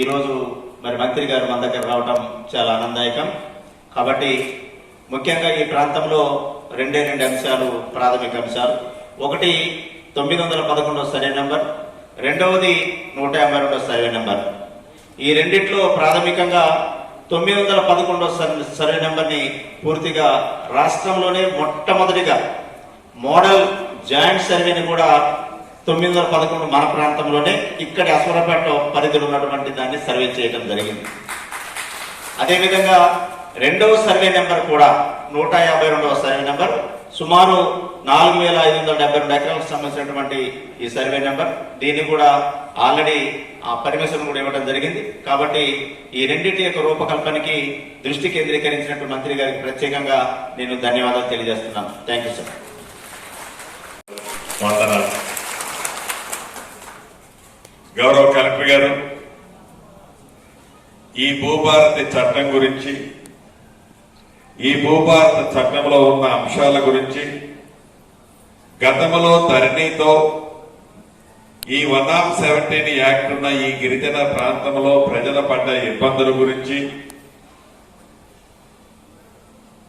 ఈరోజు మరి మంత్రి గారు మన దగ్గర రావటం చాలా ఆనందదాయకం. కాబట్టి ముఖ్యంగా ఈ ప్రాంతంలో రెండే రెండు అంశాలు ప్రాథమిక అంశాలు. ఒకటి తొమ్మిది వందల పదకొండవ సర్వే నెంబర్ రెండవది నూట యాభై రెండవ సర్వే నెంబర్. ఈ రెండిట్లో ప్రాథమికంగా తొమ్మిది వందల పదకొండవ సర్వే నెంబర్ని పూర్తిగా రాష్ట్రంలోనే మొట్టమొదటిగా మోడల్ జాయింట్ సర్వేని కూడా తొమ్మిది వందల పదకొండు మన ప్రాంతంలోనే ఇక్కడ అశ్వరపేట పరిధిలో ఉన్నటువంటి దాన్ని సర్వే చేయడం జరిగింది. అదేవిధంగా రెండవ సర్వే నెంబర్ కూడా నూట యాభై రెండవ సర్వే నెంబర్ సుమారు నాలుగు వేల ఐదు వందల డెబ్బై రెండు ఎకరాలకు సంబంధించినటువంటి ఈ సర్వే నెంబర్. దీన్ని కూడా ఆల్రెడీ ఆ పర్మిషన్ కూడా ఇవ్వడం జరిగింది. కాబట్టి ఈ రెండింటి యొక్క రూపకల్పనకి దృష్టి కేంద్రీకరించినట్టు మంత్రి గారికి ప్రత్యేకంగా నేను ధన్యవాదాలు తెలియజేస్తున్నాను. థ్యాంక్ యూ సార్ గౌరవ కలెక్టర్ గారు ఈ భూభారతి చట్టం గురించి ఈ భూభారత చట్టంలో ఉన్న అంశాల గురించి గతంలో ధరణితో ఈ వన్ ఆఫ్ సెవెంటీన్ యాక్ట్ ఉన్న ఈ గిరిజన ప్రాంతంలో ప్రజల పడ్డ ఇబ్బందుల గురించి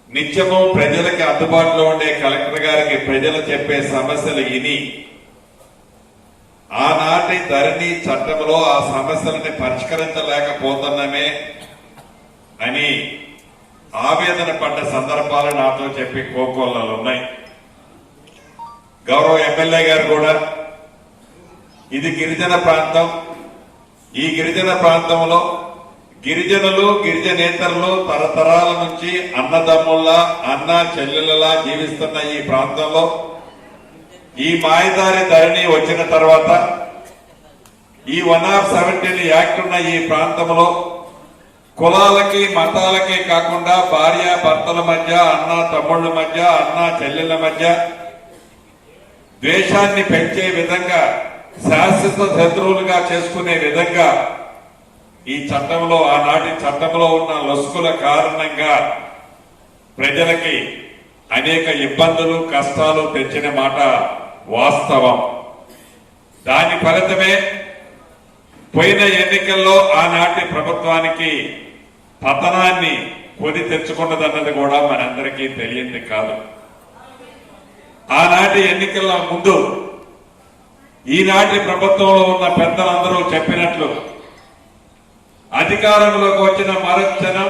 నిత్యము ప్రజలకి అందుబాటులో ఉండే కలెక్టర్ గారికి ప్రజలు చెప్పే సమస్యలు ఇని ఆనాటి ధరణి చట్టంలో ఆ సమస్యలని పరిష్కరించలేకపోతున్నామే అని ఆవేదన పడ్డ సందర్భాలు నాతో చెప్పి కోకోళ్ళలు ఉన్నాయి. గౌరవ ఎమ్మెల్యే గారు కూడా ఇది గిరిజన ప్రాంతం. ఈ గిరిజన ప్రాంతంలో గిరిజనులు గిరిజనేతరులు తరతరాల నుంచి అన్నదమ్ముల్లా అన్న చెల్లెలలా జీవిస్తున్న ఈ ప్రాంతంలో ఈ మాయదారి ధరణి వచ్చిన తర్వాత ఈ వన్ ఆఫ్ సెవెంటీన్ యాక్ట్ ఉన్న ఈ ప్రాంతంలో కులాలకి మతాలకి కాకుండా భార్య భర్తల మధ్య అన్న తమ్ముళ్ళ మధ్య అన్న చెల్లెల మధ్య ద్వేషాన్ని పెంచే విధంగా శాశ్వత శత్రువులుగా చేసుకునే విధంగా ఈ చట్టంలో ఆనాటి చట్టంలో ఉన్న లొసుకుల కారణంగా ప్రజలకి అనేక ఇబ్బందులు కష్టాలు తెచ్చిన మాట వాస్తవం. దాని ఫలితమే పోయిన ఎన్నికల్లో ఆనాటి ప్రభుత్వానికి పతనాన్ని కొని తెచ్చుకున్నదన్నది కూడా మనందరికీ తెలియంది కాదు. ఆనాటి ఎన్నికల ముందు ఈనాటి ప్రభుత్వంలో ఉన్న పెద్దలందరూ చెప్పినట్లు అధికారంలోకి వచ్చిన మరుక్షణం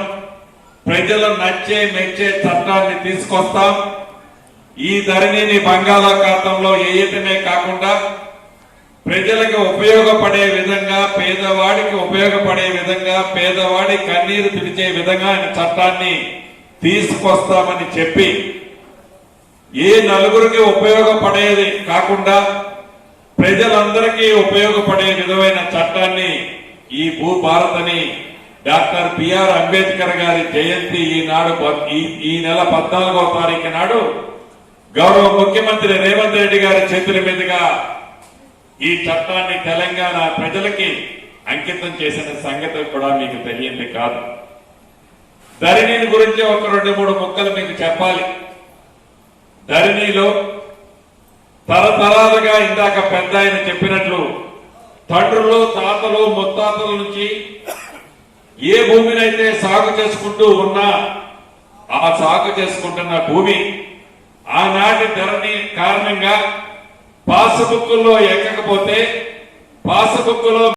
ప్రజలు నచ్చే మెచ్చే చట్టాన్ని తీసుకొస్తాం. ఈ ధరణిని బంగాళాఖాతంలో వేయటమే కాకుండా ప్రజలకు ఉపయోగపడే విధంగా పేదవాడికి ఉపయోగపడే విధంగా పేదవాడి కన్నీరు పిలిచే విధంగా ఆయన చట్టాన్ని తీసుకొస్తామని చెప్పి ఏ నలుగురికి ఉపయోగపడేది కాకుండా ప్రజలందరికీ ఉపయోగపడే విధమైన చట్టాన్ని ఈ భూభారతని డాక్టర్ బిఆర్ అంబేద్కర్ గారి జయంతి ఈనాడు ఈ ఈ నెల పద్నాలుగో తారీఖు నాడు గౌరవ ముఖ్యమంత్రి రేవంత్ రెడ్డి గారి చేతుల మీదుగా ఈ చట్టాన్ని తెలంగాణ ప్రజలకి అంకితం చేసిన సంగతి కూడా మీకు తెలియంది కాదు. ధరణిని గురించి ఒక రెండు మూడు ముక్కలు మీకు చెప్పాలి. ధరణిలో తరతరాలుగా ఇందాక పెద్ద ఆయన చెప్పినట్లు తండ్రులు తాతలు ముత్తాతల నుంచి ఏ భూమినైతే సాగు చేసుకుంటూ ఉన్నా ఆ సాగు చేసుకుంటున్న భూమి ఆనాటి ధరణి కారణంగా పాస్బుక్లో ఎక్కకపోతే పాస్బుక్లో